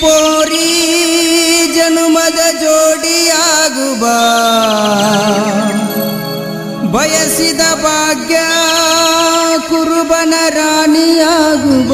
ಪೋರಿ ಜನುಮದ ಜೋಡಿಯಾಗುವ ಬಯಸಿದ ಭಾಗ್ಯ ಕುರುಬನ ರಾಣಿಯಾಗುವ.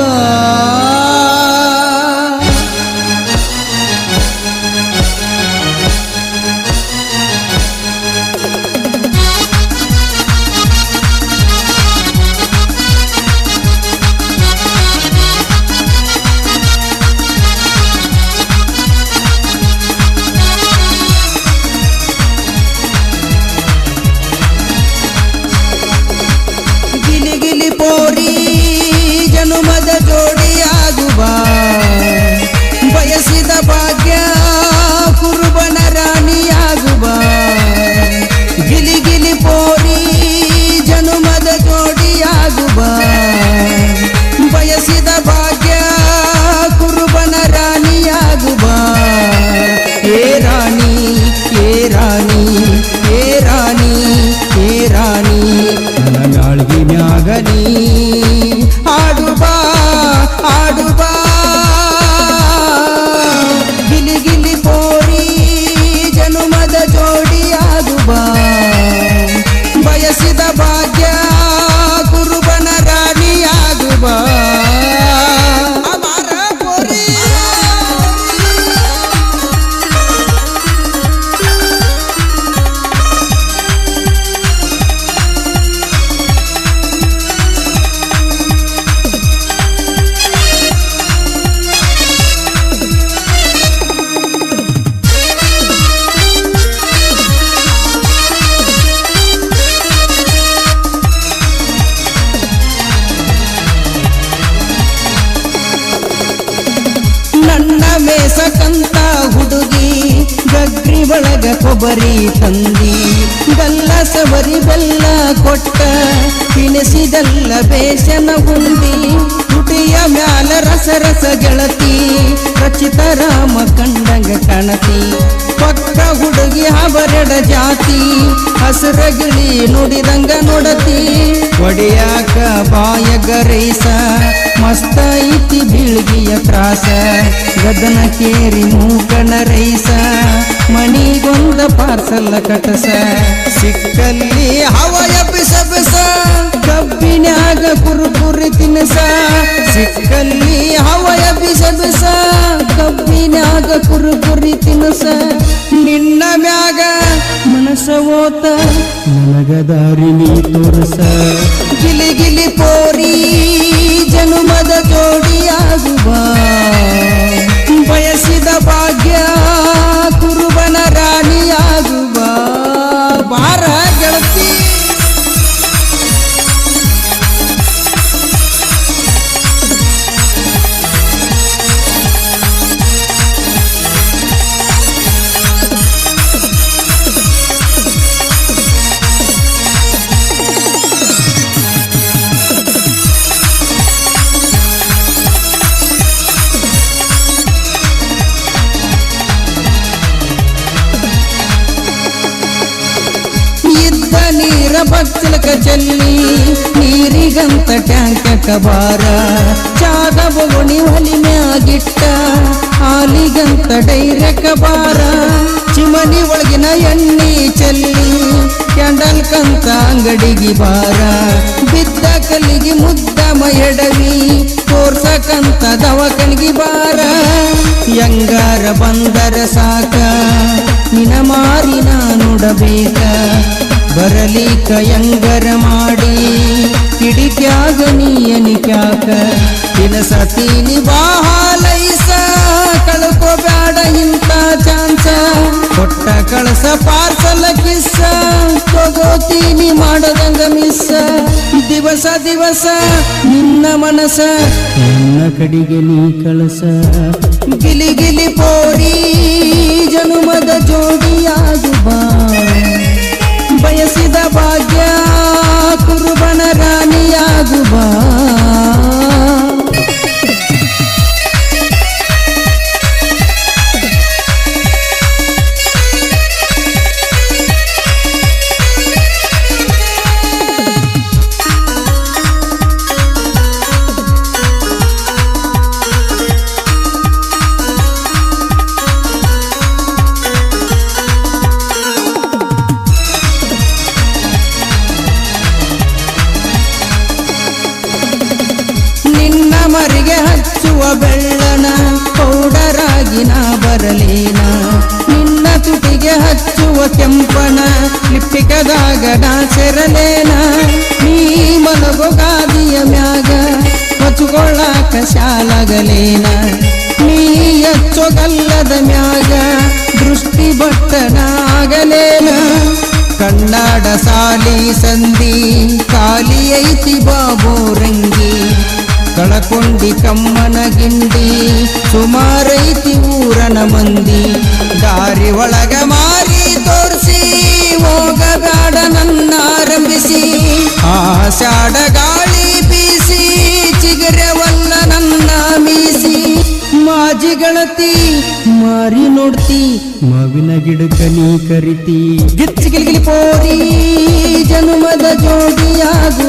ಕೊಬ್ಬರಿ ತಂದಿ ಬೆಲ್ಲ ಸವರಿ ಬೆಲ್ಲ ಕೊಟ್ಟ ತಿನಿಸಿದಲ್ಲ ಬೇಸನ ಉಂಡಿ ತುಟಿಯ ಮ್ಯಾಲ ರಸ ರಸ ಗೆಳತಿ, ರಚಿತ ರಾಮ ಕಂಡಂಗ ಕಣತಿ, ಪಕ್ಕ ಹುಡುಗಿ ಅವರೆಡ ಜಾತಿ, ಹಸಿರ ಗಿಳಿ ನುಡಿದಂಗ ನೋಡತಿ, ಒಡೆಯಾಕ ಬಾಯ ಗರೈಸ, ಮಸ್ತ ಐತಿ ಬೀಳ್ಗಿಯ ತ್ರಾಸ, ಗದನ ಕೇರಿ ಮೂಕಣ ರೈಸ, ಮಣಿಗೊಂದ ಪಾರ್ಸಲ್ಲ ಕಟಸ, ಸಿಕ್ಕಲ್ಲಿ ಹವಯ ಬಿಸ ಬಿಸ. ಕಬ್ಬಿನ್ಯಾಗ ಕುರುಕುರಿ ತಿನಸ ಸಿಕ್ಕಲ್ಲಿ ಹವಯ ಬಿಸ ಬಿಸ ಕುರುಕುರಿ ತಿನಸ ನಿನ್ನ ಮ್ಯಾಗ ಮನಸ ಓತ ನನಗ ದಾರಿ ನೀ ತೋರಸ. ಗಿಲಿ ಗಿಲಿ ಪೋರಿ ಜನುಮದ ಜೋಡಿಯಾಗುವ. ನೀರ ಬಚ್ಚಲಕ ನೀರಿಗಂತ ಟ್ಯಾಂಕ ಬಾರ ಚಾದ ಬೊಗುಣಿ ಒಲಿ ಮ್ಯಾಗಿಟ್ಟ, ಹಾಲಿಗಂತ ಡೈರೆಕ ಬಾರ ಚಿಮನಿ ಒಳಗಿನ ಎಣ್ಣಿ ಚೆಲ್ಲಿ, ಕ್ಯಾಂಡಲ್ ಕಂತ ಅಂಗಡಿಗೆ ಬಾರ. ಬಿದ್ದ ಕಲ್ಲಿಗೆ ಮುದ್ದ ಮಯಡವಿ ತೋರ್ಸಕಂತ ದವಕನಿಗೆ ಬಾರ. ಯಂಗಾರ ಬಂದರ ಸಾಕ, ನಿನ ಮಾರಿ ನಾ ನೋಡಬೇಕ ಕಯಂಗರ ಯಂಗರ ಮಾಡಿ ಕಿಡಿಕ್ಯಾಗ ನೀಯನಿಕ್ಯಾಕ ತಿನಸತೀನಿ ಬಾಹಾಲೈಸ ಕಳ್ಕೋಬ್ಯಾಡ ಇಂಥ ಚಾನ್ಸ. ಕೊಟ್ಟ ಕಳಸ ಪಾರ್ಸಲ ಕಿಸ್ಸ. ತಗೋತೀನಿ ಮಾಡದಂಗ ಮಿಸ್ಸ. ದಿವಸ ದಿವಸ ನಿನ್ನ ಮನಸ. ನನ್ನ ಕಡಿಗೆ ನೀ ಕಳಸ. ಗಿಲಿ ಗಿಲಿ ಪೋರಿ ಜನುಮದ ಬಯಸಿದ ಭಾಗ್ಯ ಬೆಳ್ಳನ ಪೌಡರಾಗಿ ನಾ ಬರಲೇನ. ನಿನ್ನ ತುಟಿಗೆ ಹಚ್ಚುವ ಕೆಂಪನ ಲಿಪ್ಪಿಕದಾಗ ನಾ ಸೆರಲೇನ. ನೀ ಮಲಗೋ ಮ್ಯಾಗ ಹಚ್ಚುಕೊಳ್ಳಾಕ ಶಾಲಾಗಲೇನ. ನೀ ಎಚ್ಚೊಗಲ್ಲದ ಮ್ಯಾಗ ದೃಷ್ಟಿ ಬಟ್ಟನಾಗಲೇನ ಕನ್ನಡ ಸಾಲಿ ಸಂಧಿ ಕಾಲಿಯೈತಿ ಐತಿ ಕಳಕೊಂಡಿ ಕಮ್ಮನ ಗಿಂಡಿ, ಸುಮಾರೈತಿ ಊರನ ಮಂದಿ. ದಾರಿ ಒಳಗ ಮಾರಿ ತೋರಿಸಿ ಹೋಗಬೇಡ ನನ್ನ ಆರಂಭಿಸಿ ಆಷಾಢ ಗಾಳಿ ಬೀಸಿ ಚಿಗರೆವಲ್ಲ ನನ್ನ ಮೀಸಿ. ಮಾಜಿ ಗಣತಿ ಮಾರಿ ನೋಡ್ತಿ, ಮಾವಿನ ಗಿಡಕ ನೀ ಕರಿತಿ. ಗಿಚ್ಚಿಗಿಲಿಗಿಲಿ ಪೋರಿ, ಜನುಮದ ಜೋಡಿಯಾಗುವ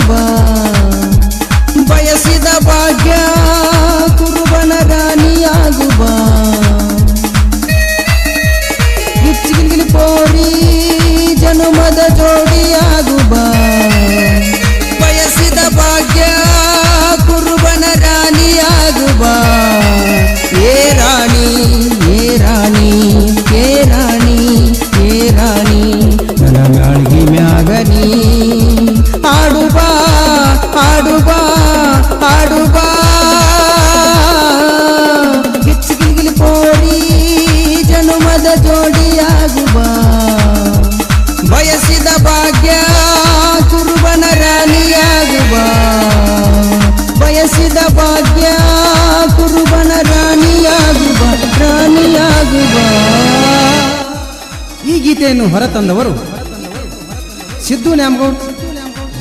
ಗೀತೆಯನ್ನು ಹೊರತಂದವರು. ಸಿದ್ದು ನ್ಯಾಮಗೌಡ್,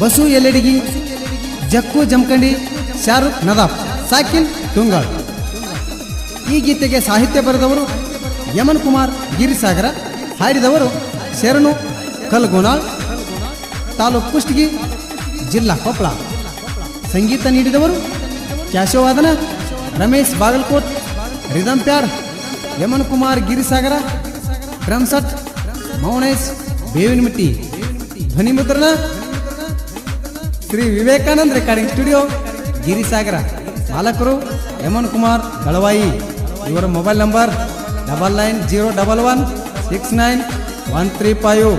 ಬಸು ಎಲೆಡಿಗಿ ಜಕ್ಕು ಜಮಖಂಡಿ ಶಾರುಖ್ ನದಾಫ್ ಸಾಕಿಲ್ ತುಂಗಾಳ್. ಈ ಗೀತೆಗೆ ಸಾಹಿತ್ಯ ಬರೆದವರು ಯಮನ್ ಕುಮಾರ್ ಗಿರಿಸಾಗರ, ಹಾಡಿದವರು ಶರಣು ಕಲ್ಗೋನಾಳ್ ತಾಲೂಕು ಕುಷ್ಟಗಿ ಜಿಲ್ಲಾ ಕೊಪ್ಪಳ ಸಂಗೀತ ನೀಡಿದವರು ಕ್ಯಾಶೋವಾದನ ರಮೇಶ್ ಬಾಗಲ್ಕೋಟ್ ರಿದಂಪ್ಯಾರ್ ಯಮನ್ ಕುಮಾರ್ ಗಿರಿಸಾಗರ ಡ್ರಮ್ ಸಟ್ ಮೌನೇಶ್, ಬೇವಿನಮಟ್ಟಿ ಧ್ವನಿ ಮುದ್ರಣ ಶ್ರೀ ವಿವೇಕಾನಂದ ರೆಕಾರ್ಡಿಂಗ್ ಸ್ಟುಡಿಯೋ, ಗಿರಿಸಾಗರ. ಮಾಲಕರು ಯಮನ್ ಕುಮಾರ್ ದಳವಾಯಿ. ಇವರ mobile number double nine zero double one six nine one three five.